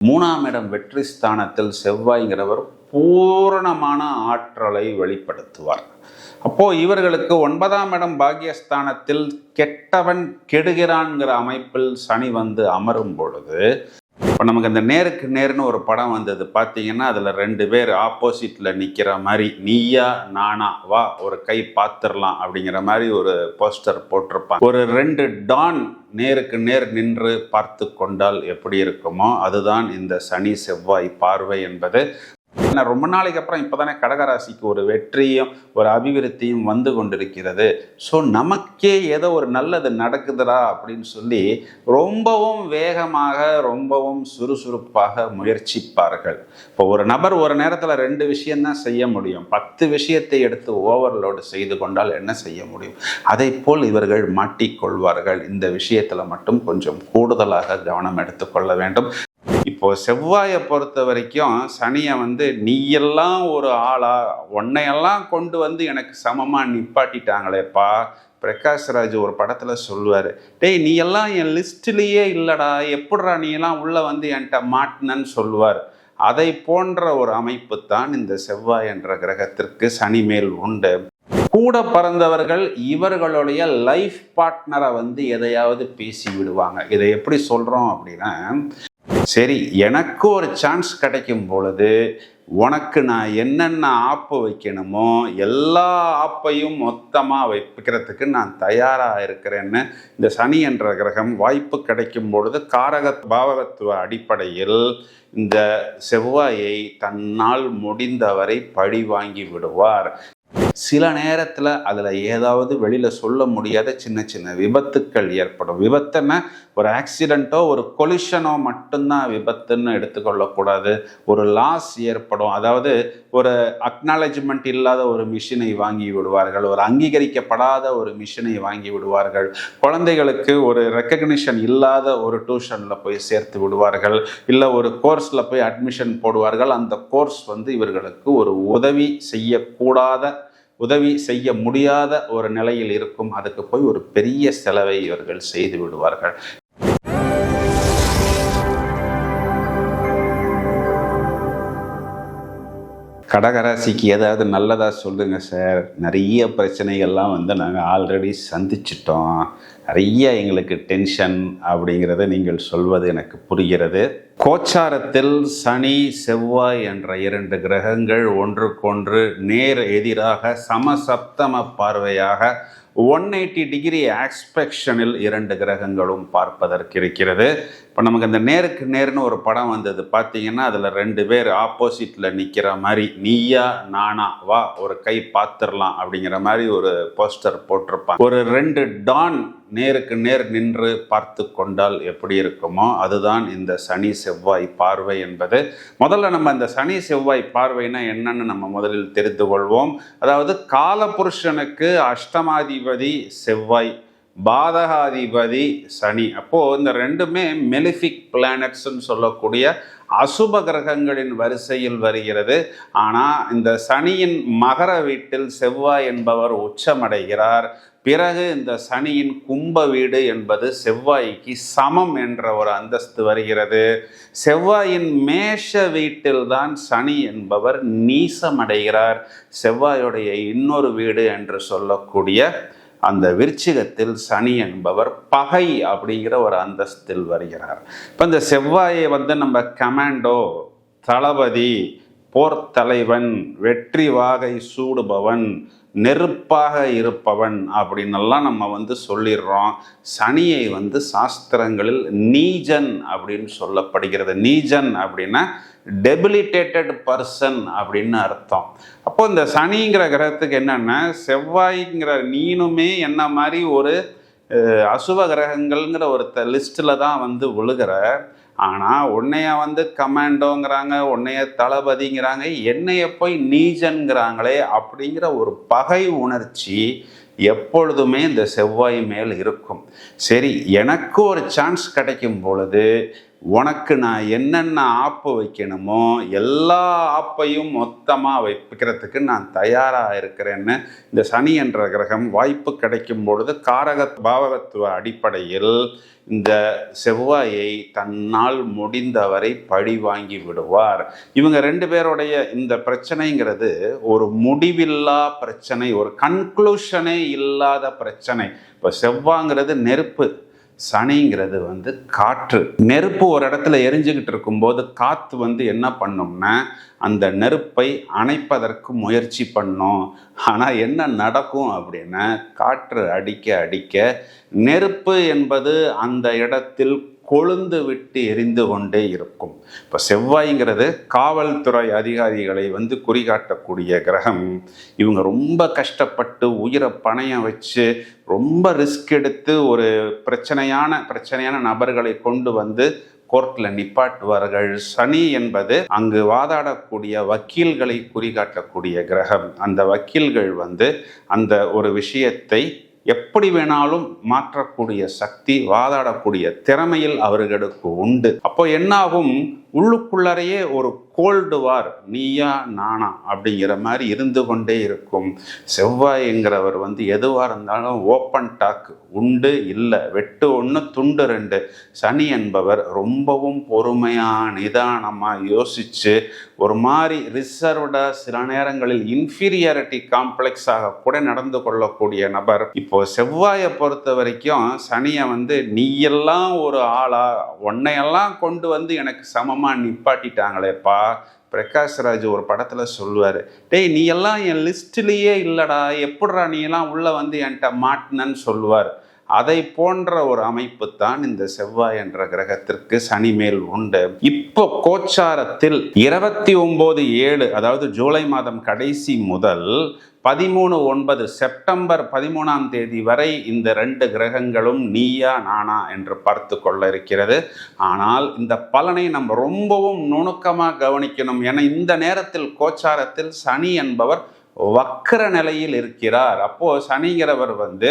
மூணாம் இடம் வெற்றி ஸ்தானத்தில் செவ்வாய்ங்கிறவர் பூரணமான ஆற்றலை வெளிப்படுத்துவார். அப்போ இவர்களுக்கு ஒன்பதாம் இடம் பாக்கியஸ்தானத்தில் கெட்டவன் கெடுகிறான்ங்கிற அமைப்பில் சனி வந்து அமரும் பொழுது இப்போ நமக்கு அந்த நேருக்கு நேர்னு ஒரு படம் வந்தது. பார்த்தீங்கன்னா அதில் ரெண்டு பேர் ஆப்போசிட்டில் நிற்கிற மாதிரி நீயா நானா வா ஒரு கை பார்த்துடலாம் அப்படிங்கிற மாதிரி ஒரு போஸ்டர் போட்டிருப்பாங்க. ஒரு ரெண்டு டான் நேருக்கு நேர் நின்று பார்த்து கொண்டால் எப்படி இருக்குமோ அதுதான் இந்த சனி செவ்வாய் பார்வை என்பது. ஏன்னா ரொம்ப நாளைக்கு அப்புறம் இப்போதானே கடகராசிக்கு ஒரு வெற்றியும் ஒரு அபிவிருத்தியும் வந்து கொண்டிருக்கிறது. ஸோ நமக்கே ஏதோ ஒரு நல்லது நடக்குதுடா அப்படின்னு சொல்லி ரொம்பவும் வேகமாக ரொம்பவும் சுறுசுறுப்பாக முயற்சிப்பார்கள். இப்போ ஒரு நபர் ஒரு நேரத்தில் ரெண்டு விஷயம்தான் செய்ய முடியும். பத்து விஷயத்தை எடுத்து ஓவர்லோடு செய்து கொண்டால் என்ன செய்ய முடியும்? அதை போல் இவர்கள் மாட்டிக்கொள்வார்கள். இந்த விஷயத்தில் மட்டும் கொஞ்சம் கூடுதலாக கவனம் எடுத்துக்கொள்ள வேண்டும். இப்போ செவ்வாயை பொறுத்த வரைக்கும் சனியை வந்து நீயெல்லாம் ஒரு ஆளா உன்னையெல்லாம் கொண்டு வந்து எனக்கு சமமா நிப்பாட்டிட்டாங்களேப்பா. பிரகாஷ்ராஜ் ஒரு படத்துல சொல்லுவார் டேய் நீ எல்லாம் என் லிஸ்ட்லேயே இல்லடா எப்படிடா நீ எல்லாம் உள்ள வந்து என்கிட்ட மாட்டினன்னு சொல்லுவார். அதை போன்ற ஒரு அமைப்பு தான் இந்த செவ்வாய் என்ற கிரகத்திற்கு சனி மேல் உண்டு. கூட பிறந்தவர்கள் இவர்களுடைய லைஃப் பார்ட்னரை வந்து எதையாவது பேசி விடுவாங்க. இதை எப்படி சொல்றோம் அப்படின்னா சரி எனக்கு ஒரு சான்ஸ் கிடைக்கும் பொழுது உனக்கு நான் என்னென்ன ஆப்பு வைக்கணுமோ எல்லா ஆப்பையும் மொத்தமாக வைக்கிறதுக்கு நான் தயாராக இருக்கிறேன்னு இந்த சனி என்ற கிரகம் வாய்ப்பு கிடைக்கும் பொழுது காரக பாவகத்துவ அடிப்படையில் இந்த செவ்வாயை தன்னால் முடிந்தவரை பழி வாங்கி விடுவார். சில நேரத்தில் அதில் ஏதாவது வெளியில் சொல்ல முடியாத சின்ன சின்ன விபத்துக்கள் ஏற்படும். விபத்துன்னா ஒரு ஆக்சிடெண்ட்டோ ஒரு கொலிஷனோ மட்டும்தான் விபத்துன்னு எடுத்துக்கொள்ளக்கூடாது ஒரு லாஸ் ஏற்படும். அதாவது ஒரு அக்னாலஜ்மெண்ட் இல்லாத ஒரு மிஷினை வாங்கி விடுவார்கள். ஒரு அங்கீகரிக்கப்படாத ஒரு மிஷினை வாங்கி விடுவார்கள். குழந்தைகளுக்கு ஒரு ரெக்கக்னிஷன் இல்லாத ஒரு டியூஷனில் போய் சேர்த்து விடுவார்கள். இல்லை ஒரு கோர்ஸில் போய் அட்மிஷன் போடுவார்கள். அந்த கோர்ஸ் வந்து இவர்களுக்கு ஒரு உதவி செய்யக்கூடாத உதவி செய்ய முடியாத ஒரு நிலையில் இருக்கும் அதுக்கு போய் ஒரு பெரிய செலவை இவர்கள் செய்து விடுவார்கள். கடகராசிக்கு ஏதாவது நல்லதாக சொல்லுங்கள் சார் நிறைய பிரச்சனைகள்லாம் வந்து நாங்கள் ஆல்ரெடி சந்திச்சிட்டோம். நிறைய எங்களுக்கு டென்ஷன் அப்படிங்கிறத நீங்கள் சொல்வது எனக்கு புரிகிறது. கோச்சாரத்தில் சனி செவ்வாய் என்ற இரண்டு கிரகங்கள் ஒன்றுக்கொன்று நேர் எதிராக சமசப்தம பார்வையாக ஒன் எயிட்டி டிகிரி ஆக்ஸ்பெக்ஷனில் இரண்டு கிரகங்களும் பார்ப்பதற்கு இருக்கிறது. இப்போ நமக்கு அந்த நேருக்கு நேர்னு ஒரு படம் வந்தது. பார்த்தீங்கன்னா அதில் ரெண்டு பேர் ஆப்போசிட்டில் நிற்கிற மாதிரி நீயா நானா வா ஒரு கை பார்த்துடலாம் அப்படிங்கிற மாதிரி ஒரு போஸ்டர் போட்டிருப்பாங்க. ஒரு ரெண்டு டான் நேருக்கு நேர் நின்று பார்த்து கொண்டால் எப்படி இருக்குமோ அதுதான் இந்த சனி செவ்வாய் பார்வை என்பது. முதல்ல நம்ம இந்த சனி செவ்வாய் பார்வைனா என்னன்னு நம்ம முதலில் தெரிந்து கொள்வோம். அதாவது காலபுருஷனுக்கு அஷ்டமாதிபதி செவ்வாய் பாதகாதிபதி சனி. அப்போது இந்த ரெண்டுமே மெலிஃபிக் பிளானட்ஸ்ன்னு சொல்லக்கூடிய அசுப கிரகங்களின் வரிசையில் வருகிறது. ஆனால் இந்த சனியின் மகர வீட்டில் செவ்வாய் என்பவர் உச்சமடைகிறார். பிறகு இந்த சனியின் கும்ப வீடு என்பது செவ்வாய்க்கு சமம் என்ற ஒரு அந்தஸ்து வருகிறது. செவ்வாயின் மேஷ வீட்டில்தான் சனி என்பவர் நீசமடைகிறார். செவ்வாயுடைய இன்னொரு வீடு என்று சொல்லக்கூடிய அந்த விருச்சிகத்தில் சனி என்பவர் பகை அப்படிங்கிற ஒரு அந்தஸ்தில் வருகிறார். இப்போ இந்த செவ்வாயை வந்து நம்ம கமாண்டோ தளபதி போர்த்தலைவன் வெற்றி வாகை சூடுபவன் நெருப்பாக இருப்பவன் அப்படின்னெல்லாம் நம்ம வந்து சொல்லிடுறோம். சனியை வந்து சாஸ்திரங்களில் நீஜன் அப்படின்னு சொல்லப்படுகிறது. நீஜன் அப்படின்னா டெபிலிட்டேட்டட் பர்சன் அப்படின்னு அர்த்தம். அப்போ இந்த சனிங்கிற கிரகத்துக்கு என்னென்னா செவ்வாய்ங்கிற நீனுமே என்ன மாதிரி ஒரு அசுவ கிரகங்கள்ங்கிற ஒரு லிஸ்ட்டில் தான் வந்து விழுகிற ஆனால் உன்னைய வந்து கமாண்டோங்கிறாங்க உன்னைய தளபதிங்கிறாங்க என்னைய போய் நீஜன்கிறாங்களே அப்படிங்கிற ஒரு பகை உணர்ச்சி எப்பொழுதுமே இந்த செவ்வாய் மேல் இருக்கும். சரி எனக்கு ஒரு சான்ஸ் கிடைக்கும் பொழுது உனக்கு நான் என்னென்ன ஆப்பு வைக்கணுமோ எல்லா ஆப்பையும் மொத்தமாக வைக்கிறதுக்கு நான் தயாராக இருக்கிறேன்னு இந்த சனி என்ற கிரகம் வாய்ப்பு கிடைக்கும் பொழுது காரக பாவகத்துவ அடிப்படையில் இந்த செவ்வாயை தன்னால் முடிந்தவரை பழி வாங்கி விடுவார். இவங்க ரெண்டு பேருடைய இந்த பிரச்சனைங்கிறது ஒரு முடிவில்லா பிரச்சனை ஒரு கன்க்ளூஷனே இல்லாத பிரச்சனை. இப்போ செவ்வாங்கிறது நெருப்பு. சனிங்கிறது வந்து காற்று. நெருப்பு ஒரு இடத்துல எரிஞ்சுக்கிட்டு இருக்கும்போது காற்று வந்து என்ன பண்ணும்னா அந்த நெருப்பை அணைப்பதற்கு முயற்சி பண்ணும். ஆனால் என்ன நடக்கும் அப்படின்னா காற்று அடிக்க அடிக்க நெருப்பு என்பது அந்த இடத்தில் கொழுந்து விட்டு எரிந்து கொண்டே இருக்கும். இப்போ செவ்வாய்ங்கிறது காவல்துறை அதிகாரிகளை வந்து குறிகாட்டக்கூடிய கிரகம். இவங்க ரொம்ப கஷ்டப்பட்டு உயிரை பணையம் வச்சு ரொம்ப ரிஸ்க் எடுத்து ஒரு பிரச்சனையான பிரச்சனையான நபர்களை கொண்டு வந்து கோர்ட்டில் நிப்பாட்டுவார்கள். சனி என்பது அங்கு வாதாடக்கூடிய வக்கீல்களை குறிகாட்டக்கூடிய கிரகம். அந்த வக்கீல்கள் வந்து அந்த ஒரு விஷயத்தை எப்படி வேணாலும் மாற்றக்கூடிய சக்தி வாதாடக்கூடிய திறமையில் அவர்களுக்கு உண்டு. அப்போ என்னாகும்? உள்ளுக்குள்ளறையே ஒரு கோல்டு வார் நீயா நானா அப்படிங்கிற மாதிரி இருந்து கொண்டே இருக்கும். செவ்வாய்ங்கிறவர் வந்து எதுவாக இருந்தாலும் ஓப்பன் டாக் உண்டு இல்லை வெட்டு ஒன்று துண்டு ரெண்டு. சனி என்பவர் ரொம்பவும் பொறுமையாக நிதானமாக யோசித்து ஒரு மாதிரி ரிசர்வ்டாக சில நேரங்களில் இன்ஃபீரியாரிட்டி காம்ப்ளெக்ஸாக கூட நடந்து கொள்ளக்கூடிய நபர். இப்போ செவ்வாயை பொறுத்த வரைக்கும் சனியை வந்து நீயெல்லாம் ஒரு ஆளா உன்னையெல்லாம் கொண்டு வந்து எனக்கு சமம் சமமாக நிப்பாட்டிட்டாங்களேப்பா. பிரகாஷ்ராஜ் ஒரு படத்தில் சொல்லுவார் டேய் நீ எல்லாம் என் லிஸ்ட்லேயே இல்லைடா எப்படிடா நீ எல்லாம் உள்ளே வந்து என்கிட்ட மாட்டினன்னு சொல்லுவார். அதை போன்ற ஒரு அமைப்பு தான் இந்த செவ்வாய் என்ற கிரகத்திற்கு சனி மேல் உண்டு. இப்போ கோச்சாரத்தில் இருபத்தி ஒன்பது ஏழு அதாவது ஜூலை மாதம் கடைசி முதல் பதிமூணு ஒன்பது செப்டம்பர் பதிமூணாம் தேதி வரை இந்த ரெண்டு கிரகங்களும் நீயா நானா என்று பார்த்து கொள்ள இருக்கிறது. ஆனால் இந்த பலனை நம்ம ரொம்பவும் நுணுக்கமாக கவனிக்கணும். ஏன்னா இந்த நேரத்தில் கோச்சாரத்தில் சனி என்பவர் வக்கர நிலையில் இருக்கிறார். அப்போ சனிங்கிறவர் வந்து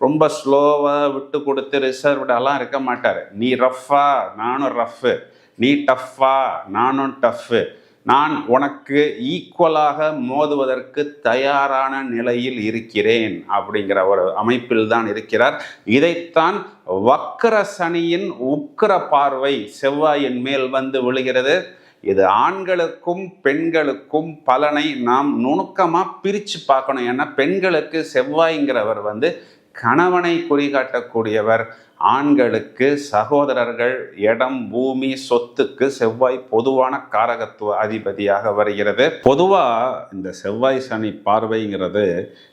ரொம்ப ஸ்லோவாக விட்டு கொடுத்து ரிசர்வ்டெல்லாம் இருக்க மாட்டார். நீ ரஃப்பா நானும் ரஃப்பு நீ டஃப்பா நானும் டஃப்பு நான் உனக்கு ஈக்குவலாக மோதுவதற்கு தயாரான நிலையில் இருக்கிறேன். அப்படிங்கிற ஒரு அமைப்பில் தான் இருக்கிறார். இதைத்தான் வக்கர சனியின் உக்கிர பார்வை செவ்வாயின் மேல் வந்து விழுகிறது. இது ஆண்களுக்கும் பெண்களுக்கும் பலனை நாம் நுணுக்கமாக பிரித்து பார்க்கணும். ஏன்னா பெண்களுக்கு செவ்வாய்ங்கிறவர் வந்து கணவனை குறிகாட்டக்கூடியவர் ஆண்களுக்கு சகோதரர்கள் இடம் பூமி சொத்துக்கு செவ்வாய் பொதுவான காரகத்துவ அதிபதியாக வருகிறது. பொதுவாக இந்த செவ்வாய் சனி பார்வைங்கிறது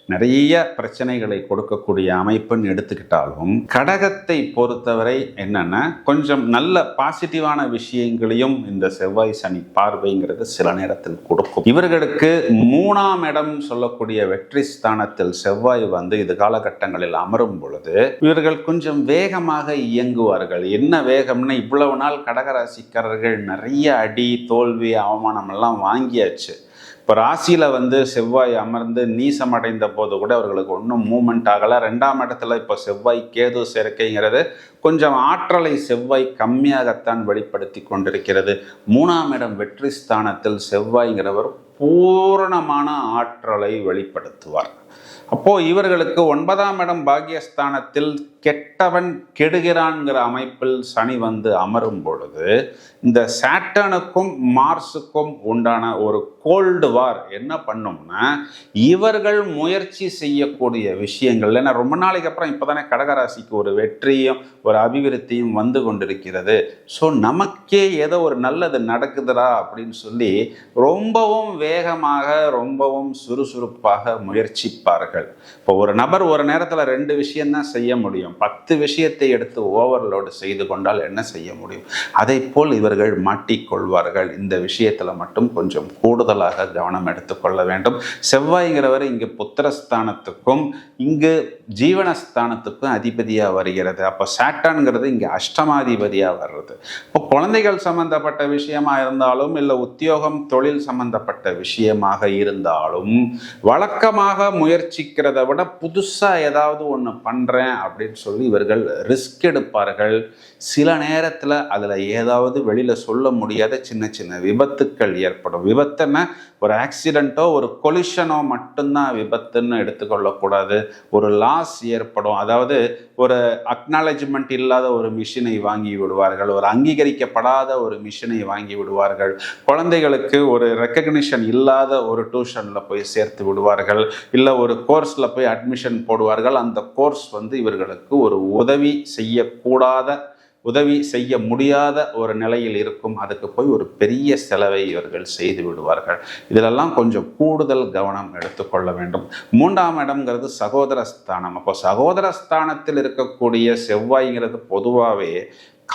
நிறைய பிரச்சனைகளை கொடுக்கக்கூடிய அமைப்புன்னு எடுத்துக்கிட்டாலும் கடகத்தை பொறுத்தவரை என்னென்னா கொஞ்சம் நல்ல பாசிட்டிவான விஷயங்களையும் இந்த செவ்வாய் சனி பார்வைங்கிறது சில நேரத்தில் கொடுக்கும். இவர்களுக்கு மூணாம் இடம் சொல்லக்கூடிய வெற்றி ஸ்தானத்தில் செவ்வாய் வந்து இது காலகட்டங்களில் அமரும் பொழுது இவர்கள் கொஞ்சம் வேகமாக இயங்குவார்கள். என்ன வேகம்னா இவ்வளவு நாள் கடகராசிக்காரர்கள் நிறைய அடி தோல்வி அவமானம் எல்லாம் வாங்கியாச்சு. இப்போ ராசியில் வந்து செவ்வாய் அமர்ந்து நீசம் அடைந்த போது கூட அவர்களுக்கு ஒன்றும் மூமெண்ட் ஆகலை. ரெண்டாம் இடத்துல இப்போ செவ்வாய் கேது சேர்க்கைங்கிறது கொஞ்சம் ஆற்றலை செவ்வாய் கம்மியாகத்தான் வெளிப்படுத்தி கொண்டிருக்கிறது. மூணாம் இடம் வெற்றி ஸ்தானத்தில் செவ்வாய்ங்கிறவர் பூரணமான ஆற்றலை வெளிப்படுத்துவார். அப்போ இவர்களுக்கு ஒன்பதாம் இடம் பாக்கியஸ்தானத்தில் கெட்டவன் கெடுகிறான்ங்கிற அமைப்பில் சனி வந்து அமரும் பொழுது இந்த சாட்டனுக்கும் மார்ஸுக்கும் உண்டான ஒரு கோல்டு வார் என்ன பண்ணும்னா இவர்கள் முயற்சி செய்யக்கூடிய விஷயங்கள். ஏன்னா ரொம்ப நாளைக்கு அப்புறம் இப்போ தானே கடகராசிக்கு ஒரு வெற்றியும் ஒரு அபிவிருத்தியும் வந்து கொண்டிருக்கிறது. ஸோ நமக்கே ஏதோ ஒரு நல்லது நடக்குதுடா அப்படின்னு சொல்லி ரொம்பவும் வேகமாக ரொம்பவும் சுறுசுறுப்பாக முயற்சிப்பார்கள். இப்போ ஒரு நபர் ஒரு நேரத்தில் ரெண்டு விஷயம்தான் செய்ய முடியும். பத்து விஷயத்தை எடுத்து ஓவர்லோடு செய்து கொண்டால் என்ன செய்ய முடியும்? அதை போல் இவர்கள் மாட்டிக்கொள்வார்கள். இந்த விஷயத்தில் மட்டும் கொஞ்சம் கூடுதல் கூடுதலாக கவனம் எடுத்துக்கொள்ள வேண்டும். செவ்வாய்ங்கிறவர் இங்கு புத்திரஸ்தானத்துக்கும் இங்கு ஜீவனஸ்தானத்துக்கும் அதிபதியாக வருகிறது. அப்போ சாட்டான்கிறது இங்கே அஷ்டமாதிபதியாக வர்றது. இப்போ குழந்தைகள் சம்பந்தப்பட்ட விஷயமா இருந்தாலும் இல்லை உத்தியோகம் தொழில் சம்பந்தப்பட்ட விஷயமாக இருந்தாலும் வழக்கமாக முயற்சிக்கிறத விட புதுசாக ஏதாவது ஒன்று பண்ணுறேன் அப்படின்னு சொல்லி இவர்கள் ரிஸ்க் எடுப்பார்கள். சில நேரத்தில் அதில் ஏதாவது வெளியில் சொல்ல முடியாத சின்ன சின்ன விபத்துக்கள் ஏற்படும். விபத்துன்னா ஒரு ஆக்சிடெண்ட்டோ ஒரு கொலிஷனோ மட்டும்தான் விபத்துன்னு எடுத்துக்கொள்ளக்கூடாது. ஒரு லாஸ் ஏற்படும். அதாவது ஒரு அக்னாலஜ்மெண்ட் இல்லாத ஒரு மிஷினை வாங்கி விடுவார்கள். ஒரு அங்கீகரிக்கப்படாத ஒரு மிஷினை வாங்கி விடுவார்கள். குழந்தைகளுக்கு ஒரு ரெக்கக்னிஷன் இல்லாத ஒரு டியூஷனில் போய் சேர்த்து விடுவார்கள். இல்லை ஒரு கோர்ஸில் போய் அட்மிஷன் போடுவார்கள். அந்த கோர்ஸ் வந்து இவர்களுக்கு ஒரு உதவி செய்யக்கூடாத உதவி செய்ய முடியாத ஒரு நிலையில் இருக்கும் அதுக்கு போய் ஒரு பெரிய செலவை இவர்கள் செய்து விடுவார்கள். இதிலெல்லாம் கொஞ்சம் கூடுதல் கவனம் எடுத்துக்கொள்ள வேண்டும். மூன்றாம் இடம்ங்கிறது சகோதர ஸ்தானம் அப்போ சகோதர ஸ்தானத்தில் இருக்கக்கூடிய செவ்வாய்ங்கிறது பொதுவாகவே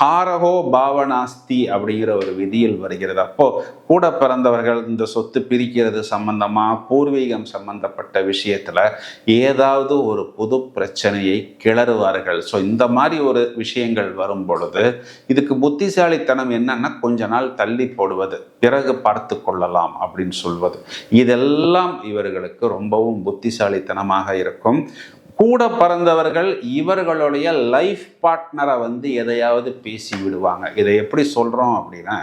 காரகோ பாவனாஸ்தி அப்படிங்கிற ஒரு விதியில் வருகிறது. அப்போ கூட பிறந்தவர்கள் இந்த சொத்து பிரிக்கிறது சம்பந்தமா பூர்வீகம் சம்பந்தப்பட்ட விஷயத்துல ஏதாவது ஒரு புது பிரச்சனையை கிளறுவார்கள். ஸோ இந்த மாதிரி ஒரு விஷயங்கள் வரும் பொழுது இதுக்கு புத்திசாலித்தனம் என்னன்னா கொஞ்ச நாள் தள்ளி போடுவது பிறகு பார்த்து கொள்ளலாம் அப்படின்னு சொல்வது. இதெல்லாம் இவர்களுக்கு ரொம்பவும் புத்திசாலித்தனமாக இருக்கும். கூட பிறந்தவர்கள் இவர்களுடைய லைஃப் பார்ட்னரை வந்து எதையாவது பேசி விடுவாங்க இதை எப்படி சொல்கிறோம் அப்படின்னா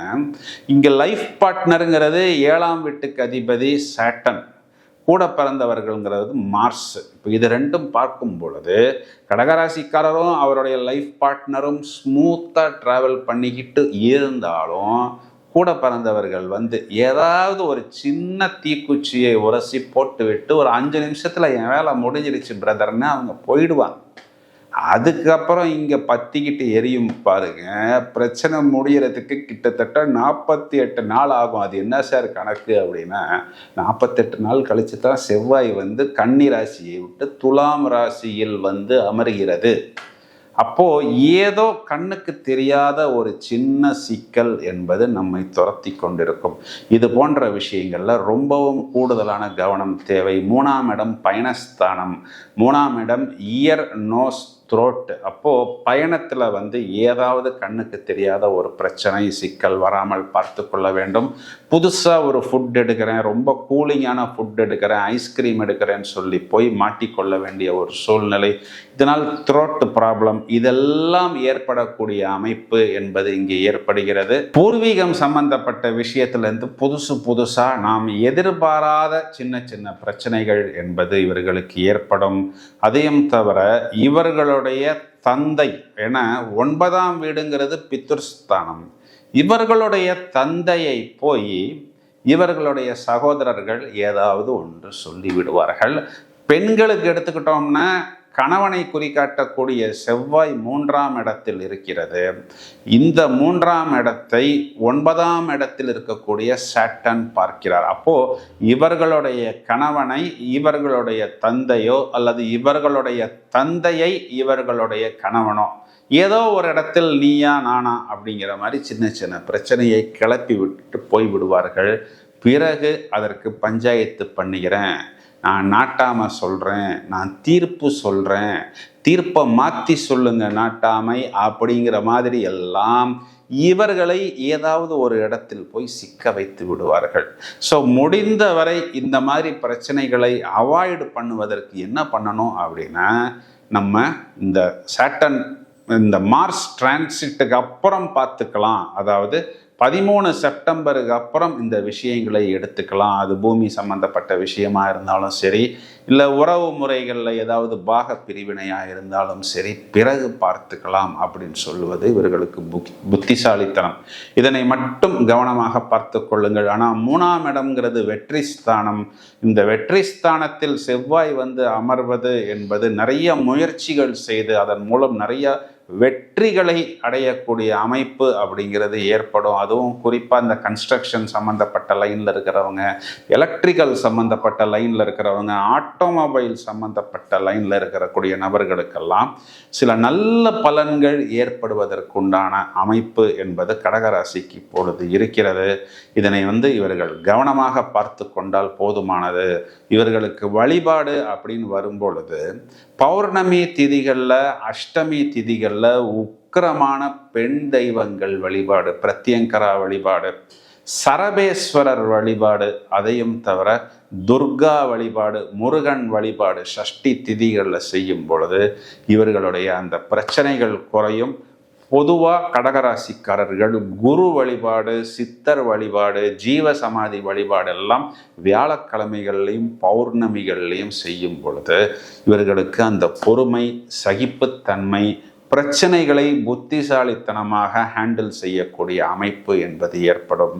இங்கே லைஃப் பார்ட்னருங்கிறது ஏழாம் வீட்டுக்கு அதிபதி சேட்டன் கூட பிறந்தவர்கள்ங்கிறது மார்ஸ். இப்போ இது ரெண்டும் பார்க்கும் பொழுது கடகராசிக்காரரும் அவருடைய லைஃப் பார்ட்னரும் ஸ்மூத்தாக ட்ராவல் பண்ணிக்கிட்டு இருந்தாலும் கூட பிறந்தவர்கள் வந்து ஏதாவது ஒரு சின்ன தீக்குச்சியை உரசி போட்டு விட்டு ஒரு அஞ்சு நிமிஷத்தில் என் வேலை முடிஞ்சிருச்சு பிரதர்னு அவங்க போயிடுவாங்க. அதுக்கப்புறம் இங்கே பத்திக்கிட்டு எரியும் பாருங்க. பிரச்சனை முடிகிறதுக்கு கிட்டத்தட்ட நாற்பத்தி எட்டு நாள் ஆகும். அது என்ன சார் கணக்கு அப்படின்னா நாற்பத்தெட்டு நாள் கழிச்சு தான் செவ்வாய் வந்து கன்னி ராசியை விட்டு துலாம் ராசியில் வந்து அமர்கிறது. அப்போ ஏதோ கண்ணுக்கு தெரியாத ஒரு சின்ன சிக்கல் என்பது நம்மை துரத்தி கொண்டிருக்கும். இது போன்ற விஷயங்கள்ல ரொம்பவும் கூடுதலான கவனம் தேவை. மூணாம் இடம் பயணஸ்தானம். மூணாம் இடம் இயர் நோஸ் த்ரோட் அப்போது பயணத்தில் வந்து ஏதாவது கண்ணுக்கு தெரியாத ஒரு பிரச்சனை சிக்கல் வராமல் பார்த்து கொள்ள வேண்டும். புதுசாக ஒரு ஃபுட் எடுக்கிறேன் ரொம்ப கூலிங்கான ஃபுட் எடுக்கிறேன் ஐஸ்கிரீம் எடுக்கிறேன்னு சொல்லி போய் மாட்டிக்கொள்ள வேண்டிய ஒரு சூழ்நிலை. இதனால் த்ரோட்டு ப்ராப்ளம் இதெல்லாம் ஏற்படக்கூடிய அமைப்பு என்பது இங்கே ஏற்படுகிறது. பூர்வீகம் சம்பந்தப்பட்ட விஷயத்திலேருந்து புதுசு புதுசாக நாம் எதிர்பாராத சின்ன சின்ன பிரச்சனைகள் என்பது இவர்களுக்கு ஏற்படும். அதையும் தவிர இவர்களோட இவர்களுடைய தந்தை என ஒன்பதாம் வீடுங்கிறது பித்துர்ஸ்தானம் இவர்களுடைய தந்தையை போய் இவர்களுடைய சகோதரர்கள் ஏதாவது ஒன்று சொல்லி விடுவார்கள் பெண்களுக்கு எடுத்துக்கிட்டோம்னா கணவனை குறிக்காட்டக்கூடிய செவ்வாய் மூன்றாம் இடத்தில் இருக்கிறது. இந்த மூன்றாம் இடத்தை ஒன்பதாம் இடத்தில் இருக்கக்கூடிய சாட்டன் பார்க்கிறார். அப்போ இவர்களுடைய கணவனை இவர்களுடைய தந்தையோ அல்லது இவர்களுடைய தந்தையை இவர்களுடைய கணவனோ ஏதோ ஒரு இடத்தில் நீயா நானா அப்படிங்கிற மாதிரி சின்ன சின்ன பிரச்சனையை கிளப்பி விட்டு போய் விடுவார்கள் பிறகு அதற்கு பஞ்சாயத்து பண்ணுகிறேன். நான் நாட்டாமல் சொல்கிறேன் நான் தீர்ப்பு சொல்கிறேன் தீர்ப்பை மாற்றி சொல்லுங்க நாட்டாமை அப்படிங்கிற மாதிரி எல்லாம் இவர்களை ஏதாவது ஒரு இடத்தில் போய் சிக்க வைத்து விடுவார்கள். ஸோ முடிந்தவரை இந்த மாதிரி பிரச்சனைகளை அவாய்டு பண்ணுவதற்கு என்ன பண்ணணும் அப்படின்னா நம்ம இந்த சேட்டன் இந்த மார்ஸ் டிரான்சிட்டுக்கு அப்புறம் பார்த்துக்கலாம். அதாவது பதிமூணு செப்டம்பருக்கு அப்புறம் இந்த விஷயங்களை எடுத்துக்கலாம். அது பூமி சம்பந்தப்பட்ட விஷயமா இருந்தாலும் சரி இல்லை உறவு முறைகளில் ஏதாவது பாக பிரிவினையாக இருந்தாலும் சரி பிறகு பார்த்துக்கலாம் அப்படின்னு சொல்லுவது இவர்களுக்கு புக் புத்திசாலித்தனம். இதனை மட்டும் கவனமாக பார்த்து கொள்ளுங்கள். ஆனால் மூணாம் இடம்ங்கிறது வெற்றி ஸ்தானம். இந்த வெற்றி ஸ்தானத்தில் செவ்வாய் வந்து அமர்வது என்பது நிறைய முயற்சிகள் செய்து அதன் மூலம் நிறைய வெற்றிகளை அடையக்கூடிய அமைப்பு அப்படிங்கிறது ஏற்படும். அதுவும் குறிப்பாக இந்த கன்ஸ்ட்ரக்ஷன் சம்மந்தப்பட்ட லைனில் இருக்கிறவங்க எலக்ட்ரிக்கல் சம்மந்தப்பட்ட லைனில் இருக்கிறவங்க ஆட்டோமொபைல் சம்மந்தப்பட்ட லைனில் இருக்கக்கூடிய நபர்களுக்கெல்லாம் சில நல்ல பலன்கள் ஏற்படுவதற்குண்டான அமைப்பு என்பது கடகராசிக்கு இப்பொழுது இருக்கிறது. இதனை வந்து இவர்கள் கவனமாக பார்த்து கொண்டால் போதுமானது. இவர்களுக்கு வழிபாடு அப்படின்னு வரும்பொழுது பௌர்ணமி திதிகளில் அஷ்டமி திதிகளில் உக்கிரமான பெண் தெய்வங்கள் வழிபாடு பிரத்யங்கரா வழிபாடு சரபேஸ்வரர் வழிபாடு அதையும் தவிர துர்கா வழிபாடு முருகன் வழிபாடு சஷ்டி திதிகளில் செய்யும் பொழுது இவர்களுடைய அந்த பிரச்சனைகள் குறையும். பொதுவாக கடகராசிக்காரர்கள் குரு வழிபாடு சித்தர் வழிபாடு ஜீவ சமாதி வழிபாடு எல்லாம் வியாழக்கிழமைகள்லையும் பௌர்ணமிகள்லையும் செய்யும் பொழுது இவர்களுக்கு அந்த பொறுமை சகிப்புத்தன்மை பிரச்சனைகளை புத்திசாலித்தனமாக ஹேண்டில் செய்யக்கூடிய அமைப்பு என்பது ஏற்படும்.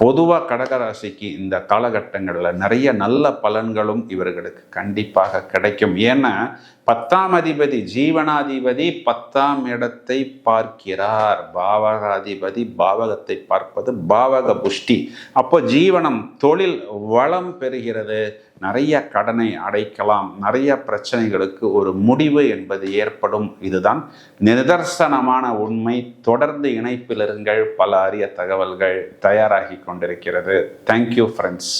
பொதுவாக கடகராசிக்கு இந்த காலகட்டங்களில் நிறைய நல்ல பலன்களும் இவர்களுக்கு கண்டிப்பாக கிடைக்கும். ஏன்னா பத்தாம் அதிபதி ஜீவனாதிபதி பத்தாம் இடத்தை பார்க்கிறார். பாவகாதிபதி பாவகத்தை பார்ப்பது பாவக புஷ்டி. அப்போ ஜீவனம் தொழில் வளம் பெறுகிறது. நிறைய கடனை அடைக்கலாம். நிறைய பிரச்சனைகளுக்கு ஒரு முடிவு என்பது ஏற்படும். இதுதான் நிதர்சனமான உண்மை. தொடர்ந்து இணைப்பில் இருங்கள் பல அரிய தகவல்கள் தயாராகி கொண்டிருக்கிறது. Thank you friends